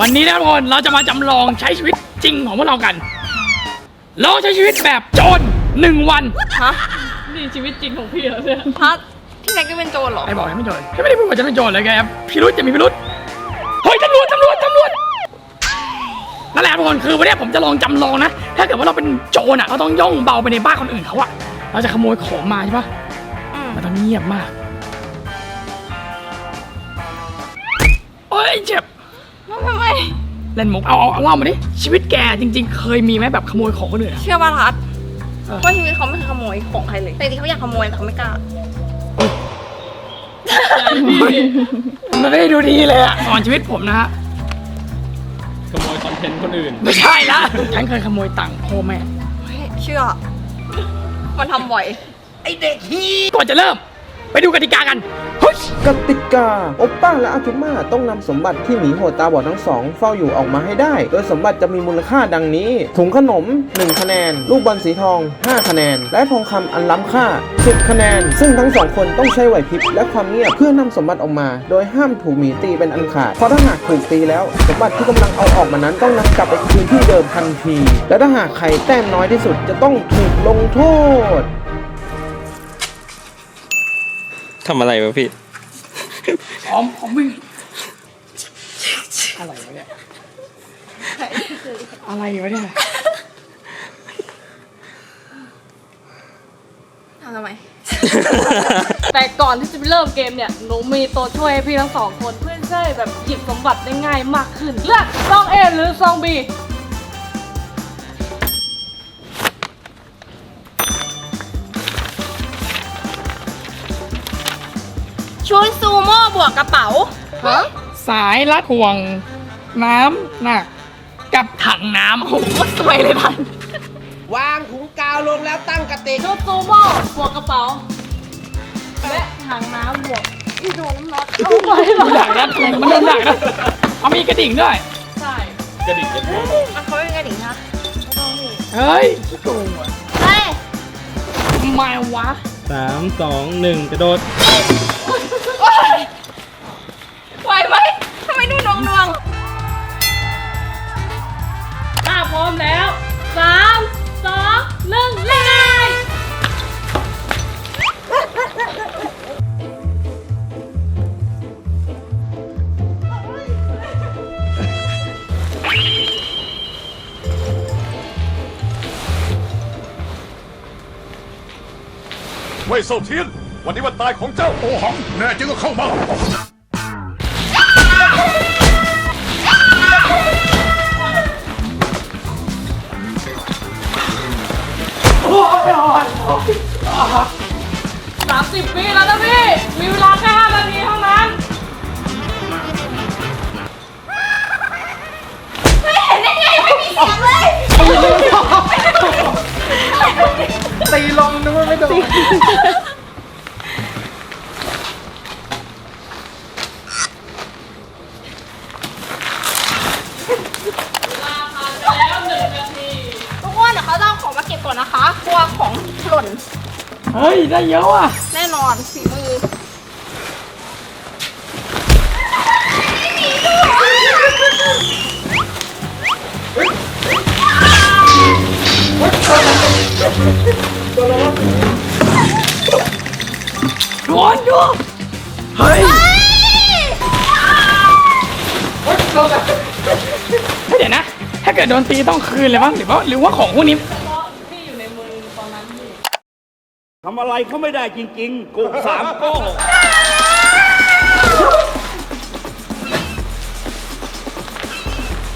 วันนี้นะทุกคนเราจะมาจำลองใช้ชีวิตจริงของพวกเรากันลองใช้ชีวิตแบบโจรหนึ่งวันฮะนี่ชีวิตจริงของพี่เหรอเนี่ยพัดพี่แน็กก็เป็นโจรเหรอไอ้บอกยังไม่โจรแค่ไม่ได้พูดว่าจะเป็นโจรเลยแกพิรุษจะมีพิรุษเฮ้ยตำรวจตำรวจตำรวจนั่นแหละทุกคนคือวันนี้ผมจะลองจำลองนะ ถ้าเกิดว่าเราเป็นโจรอะเราต้องย่องเบาไปในบ้านคนอื่นเขาอะเราจะขโมยของมาใช่ปะอืมมันต้องเงียบมากโอ้ยเจ็บแล้ว ทำไม เล่นมุกเอาเอาเอาเล่ามาดิ ชีวิตแกจริง ๆ เคยมีไหมแบบขโมยของคนอื่นอะ เชื่อป่ะพัดเออ ว่าชีวิตเขาไม่เคยขโมยของใครเลยแต่จริงๆเขาอยากขโมยแต่เขาไม่กล้า มันไม่ได้ดูดีเลยอะสอนชีวิตผมนะฮะ ขโมยคอนเทนต์คนอื่น ไม่ใช่ละ ฉันเคยขโมยตังค์พ่อแม่ เฮ้ยเชื่อ มันทำบ่อยก่อนจะเริ่ม ไปดูกติกากันเฮ้ย กติกาโอปป้าและอากิมาต้องนำสมบัติที่หมีโหดตาบอดทั้งสองเฝ้าอยู่ออกมาให้ได้ โดยสมบัติจะมีมูลค่าดังนี้ ถุงขนม 1 คะแนน ลูกบอลสีทอง 5 คะแนน และทองคำอันล้ำค่า 10 คะแนน ซึ่งทั้งสองคนต้องใช้ไหวพริบและความเงียบเพื่อนำสมบัติออกมา โดยห้ามถูกหมีตีเป็นอันขาด เพราะถ้าหากถูกตีแล้ว สมบัติที่กำลังเอาออกมานั้นต้องนำกลับไปคืนที่เดิมทันที และถ้าหากใครแต้มน้อยที่สุดจะต้องถูกลงโทษ ทำอะไรวะพี่พร้อมพร้อมวิ่งอะไรวะเนี่ยอะไรวะเนี่ยทำทำไม แต่ก่อนที่จะเริ่มเกมเนี่ยหนูมีตัวช่วยให้พี่ทั้งสองคนเพื่อจะได้แบบหยิบสมบัติได้ง่ายมากขึ้น เลือกซอง A หรือซอง B วกกระเป๋าฮะสายรัดห่วงน้ำหนักกับถังน้ำโอ้โหโคตรสวยเลยพันวางถุงกาวลงแล้วตั้งกระติกชุดซูโม่บวกกระเป๋า และถังน้ำบวกที่โดนน้ำหนักเอาไปดูหนักนะมันดูหนักนะเอามีกระดิ่งด้วย ใช่กระดิ่งเล็กมันเขาเป็นไงดิฮะเฮ้ยโกงว่ะเฮ้ยทำไมวะสามสองหนึ่งกระโดด ไหวไหมทำไมดูน วงนวงถ้าพร้อมแล้วสามสองหนึ่งเล่นเลยเว่ยเซาเทียน วันนี้วันตายของเจ้าโอหัง แน่จริงก็เข้ามา สามสิบวิแล้วนะพี่ มีเวลาแค่ห้านาทีเท่านั้นตีลงนึกว่าไม่โดนแล้วหนึ่งนาที ทุกคนเดี๋ยวเขาจะเอาของมาเก็บก่อนนะคะกลัวของ หล่น เฮ้ย ได้เยอะว่ะ แน่นอนฝีมือโดนดูเฮ้ยเดี๋ยวนะ ถ้าเกิดโดนตีต้องคืนเลยมั้งหรือว่าหรือว่าของพวกนี้ เพราะที่อยู่ในมือตอนนั้นพี่ ทำอะไรเขาไม่ได้จริงๆกูสามโก้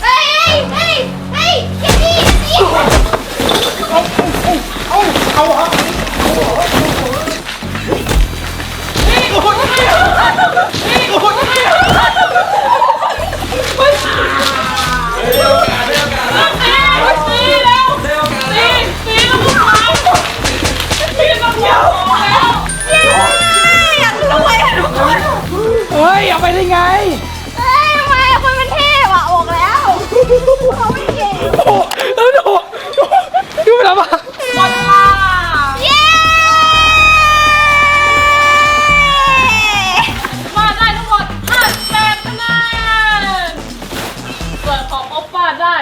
เฮ้ยเฮ้ยเฮ้ยอย่าดีอย่ มาได้ทั้งหมดคะแนนส่วนของโอปป้าได้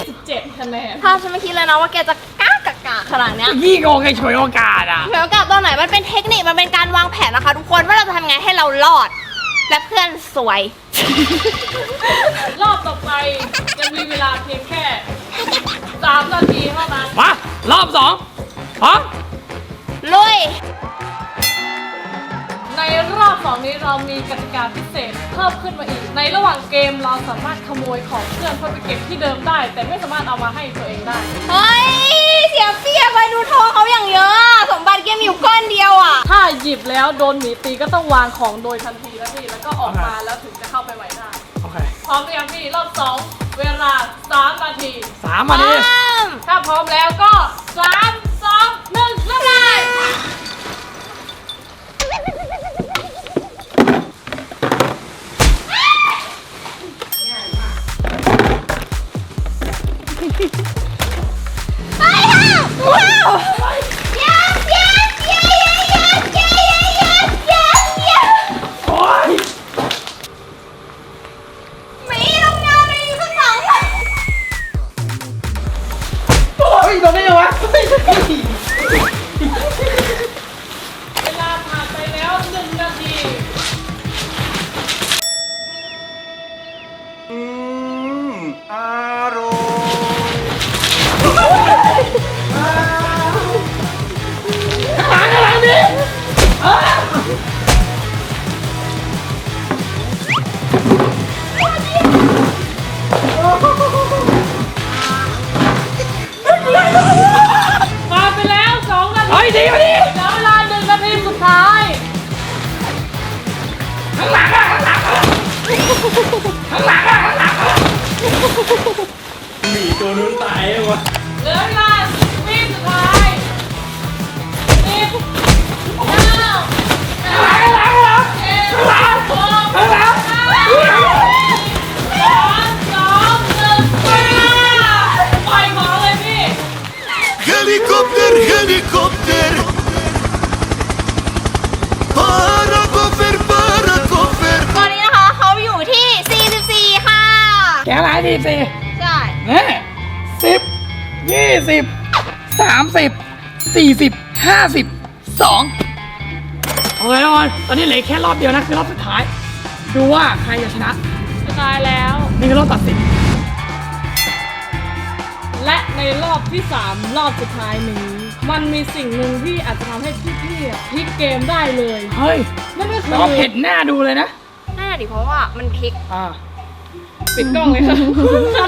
27คะแนนถ้าฉันไม่คิดเลยนะว่าแกจะกล้ากะกะขนาดเนี้ยยี่งงไงฉวยโอกาสอะเหมือนกับตอนไหนมันเป็นเทคนิคมันเป็นการวางแผนนะคะ ทุกคนว่าเราจะทำไงให้เรารอด และเพื่อนสวย รอบต่อไปจะมีเวลาเพียงแค่สามนาทีเท่านั้นมารอบสองพร้อมลุย ในรอบสองนี้เรามีกติกาพิเศษเพิ่มขึ้นมาอีก ในระหว่างเกมเราสามารถขโมยของเพื่อนเพื่อไปเก็บที่เดิมได้ แต่ไม่สามารถเอามาให้ตัวเองได้ เฮ้ย เสียเปรียบไปดูทองเขาอย่างเยอะอะสมบัติแกมีอยู่ก้อนเดียวอะ ถ้าหยิบแล้วโดนหมีตีก็ต้องวางของโดยทันทีนะพี่แล้วก็ออกมาแล้วถึงจะเข้าไปใหม่ได้โอเคพร้อมหรือยังพี่รอบสองเวลาสามนาที สามมาดิ ถ้าพร้อมแล้วก็สามสองหนึ่งเริ่มเลย โดนได้ยังวะ แกอะไรดีสิใช่เนี่ยสิบยี่สิบสามสิบสี่สิบห้าสิบสองโอเคทุกคนตอนนี้เหลือแค่รอบเดียวนะคือรอบสุดท้าย ดูว่าใครจะชนะ สุดท้ายแล้ว นี่คือรอบตัดสิน และในรอบที่ 3 รอบสุดท้ายนี้ มันมีสิ่งหนึ่งที่อาจจะทำให้พี่ๆอะพลิกเกมได้เลย เฮ้ยนั่นก็คืแล้วอก็เผ็ดหน้าดูเลยนะ น่าดิเพราะว่ามันพลิก อ่า ปิดกล้องเลยค่ะ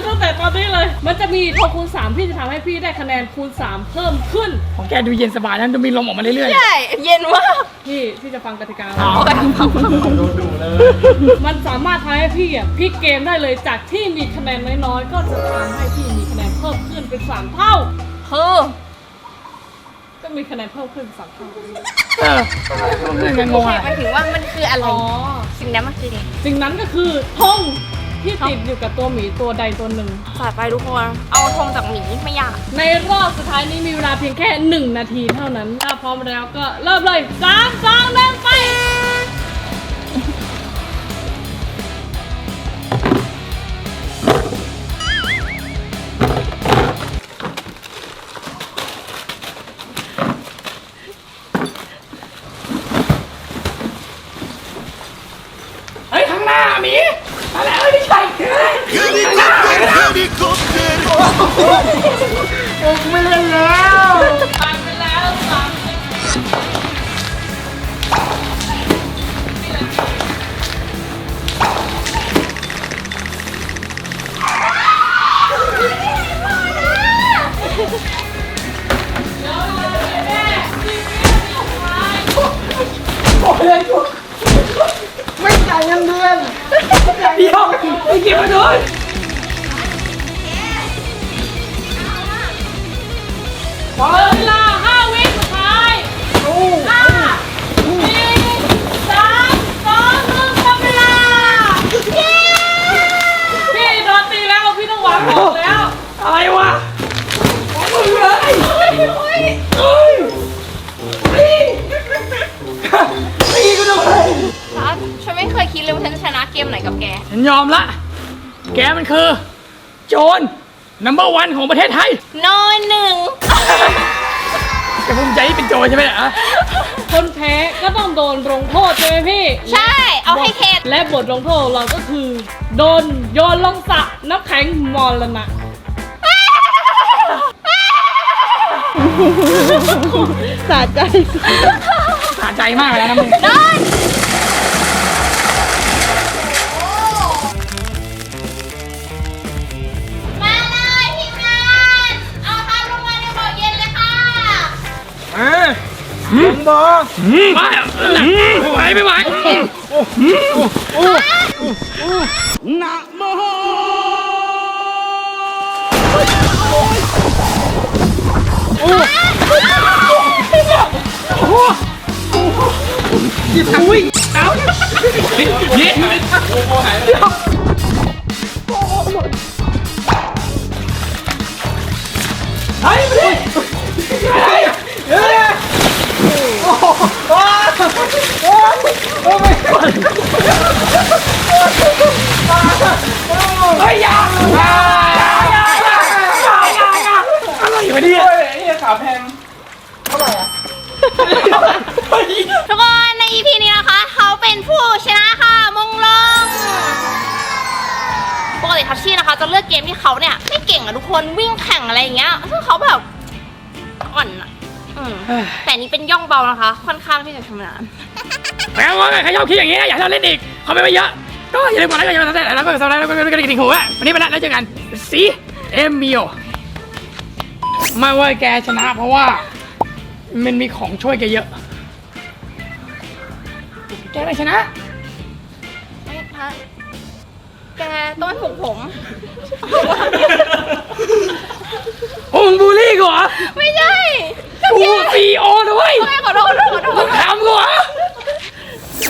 ตั้งแต่ตอนนี้เลย มันจะมีทอคูณ3ที่จะทำให้พี่ได้คะแนนคูณ 3 เพิ่มขึ้น ของแกดูเย็นสบายนะดูมีลมออกมาเรื่อยใช่เย็นมากพี่ที่จะฟังกติกาๆเอามันสามารถทำให้พี่อะพลิกเกมได้เลยจากที่มีคะแนนน้อยๆ ก็จะทำให้พี่มีคะแนนเพิ่มขึ้นเป็น3เท่า คือก็มีคะแนนเพิ่มขึ้นเป็น3เท่าเออเรื่องยังงงอะไรมันถือว่ามันคืออะไรอ๋อ สิ่งนั้นมันคืออะไรสิ่งนั้นก็คือธง ที่ติดอยู่กับตัวหมีตัวใดตัวหนึ่ง สายไปทุกคน เอาธงจากหมีไม่ยาก ในรอบสุดท้ายนี้มีเวลาเพียงแค่ 1 นาทีเท่านั้น ถ้าพร้อมแล้วก็เริ่มเลยสา ไม่เล่นแล้วผ่านไปแล้วสามไม่จ่ายเงินเดือนเดี๋ยวไอ้เก็บมาด้วย เหลือเวลาห้าวิสุดท้ายห้าสี่สามสองหนึ่งหมดเวลาพี่โดนตีแล้วพี่ต้องวางของแล้วอะไรวะของมึงเลยเฮ้ยเฮ้ยตีกูทำไมฉันฉันไม่เคยคิดเลยว่าฉันจะชนะเกมไหนกับแก ฉันยอมละ แกมันคือ โจร number one ของประเทศไทยโนหนึ่ง จะภูมิใจที่เป็นโจรใช่ไหมเนี่ยอะคนแพ้ก็ต้องโดนลงโทษใช่ไหมพี่ใช่ เอาให้เข็ด และบทลงโทษของเราก็คือ โดนโยนลงสระน้ำแข็งมรณะสะใจ สะใจมากเลยนะมึงโดน ไม่อไม่ไหวไม่ไหวนะโมอุ้ยเอาเนี่ยเเฮ้ยอยาอย่าอยาอย่าอยาอยาอย่าอะไรอยู่เนี่ยไอ้ขาแพงทุกคนใน EP นี้นะคะ เขาเป็นผู้ชนะค่ะ มงลงปกติทัชชี่นะคะ จะเลือกเกมที่เขาเนี่ย ไม่เก่งอะทุกคนวิ่งแข่งอะไรอย่างเงี้ยซึ่งเขาแบบอ่อนอะอืมแต่อันนี้เป็นย่องเบานะคะ ค่อนข้างที่จะชำนาญ แล้ว่าใครชอบคลิปอย่างนี้อยากให้เราเล่นอีกคอมเมนต์มาเยอะก็อย่าลืมกดไลค์กดแชร์กดติดตาแล้วก็กดซับครแล้วก็กดกระดิ่งหูอะวันนี้ไปละแล้วเจอกันซีเอ็มมิโอไม่ว่าแกชนะเพราะว่า มันมีของช่วยแกเยอะ แกไม่ชนะ ไม่พะแกต้นถูกผม โอ้มึงบูลลี่กูเหรอไม่ใช่กูซีโอนะเว้ยไม่ขอโทษขอโทษ มึงถามกูเหรอ